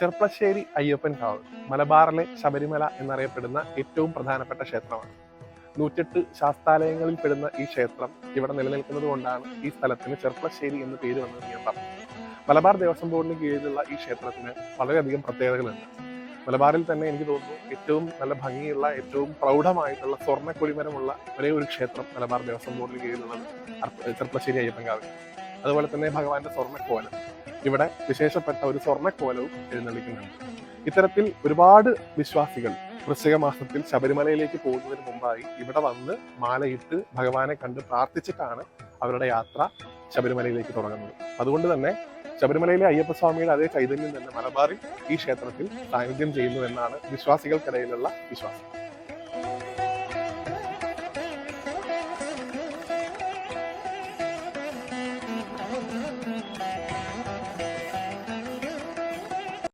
ചെർപ്പശ്ശേരി അയ്യപ്പൻ കാവ് മലബാറിലെ ശബരിമല എന്നറിയപ്പെടുന്ന ഏറ്റവും പ്രധാനപ്പെട്ട ക്ഷേത്രമാണ്. നൂറ്റെട്ട് ശാസ്താലയങ്ങളിൽ പെടുന്ന ഈ ക്ഷേത്രം ഇവിടെ നിലനിൽക്കുന്നത് കൊണ്ടാണ് ഈ സ്ഥലത്തിന് ചെർപ്പശ്ശേരി എന്ന് പേര് വന്നത് ഞാൻ പറഞ്ഞു. മലബാർ ദേവസ്വം ബോർഡിന് കീഴിലുള്ള ഈ ക്ഷേത്രത്തിന് വളരെയധികം പ്രത്യേകതകളുണ്ട്. മലബാറിൽ തന്നെ എനിക്ക് തോന്നുന്നു ഏറ്റവും നല്ല ഭംഗിയുള്ള ഏറ്റവും പ്രൗഢമായിട്ടുള്ള സ്വർണ ഒരേ ഒരു ക്ഷേത്രം മലബാർ ദേവസ്വം ബോർഡിന് കീഴിലുള്ളത് അർപ്പ- ചെർപ്പശ്ശേരി അയ്യപ്പൻകാവ് അതുപോലെ തന്നെ ഭഗവാന്റെ സ്വർണക്കോലം. ഇവിടെ വിശേഷപ്പെട്ട ഒരു സ്വർണക്കോലവും എഴുന്നള്ളിക്കുന്നുണ്ട്. ഇത്തരത്തിൽ ഒരുപാട് വിശ്വാസികൾ വൃശ്ചിക മാസത്തിൽ ശബരിമലയിലേക്ക് പോകുന്നതിന് മുമ്പായി ഇവിടെ വന്ന് മാലയിട്ട് ഭഗവാനെ കണ്ട് പ്രാർത്ഥിച്ചിട്ടാണ് അവരുടെ യാത്ര ശബരിമലയിലേക്ക് തുടങ്ങുന്നത്. അതുകൊണ്ട് തന്നെ ശബരിമലയിലെ അയ്യപ്പസ്വാമിയുടെ അതേ ചൈതന്യം തന്നെ മലബാറിൽ ഈ ക്ഷേത്രത്തിൽ സാന്നിധ്യം ചെയ്യുന്നു എന്നാണ് വിശ്വാസികൾക്കിടയിലുള്ള വിശ്വാസം.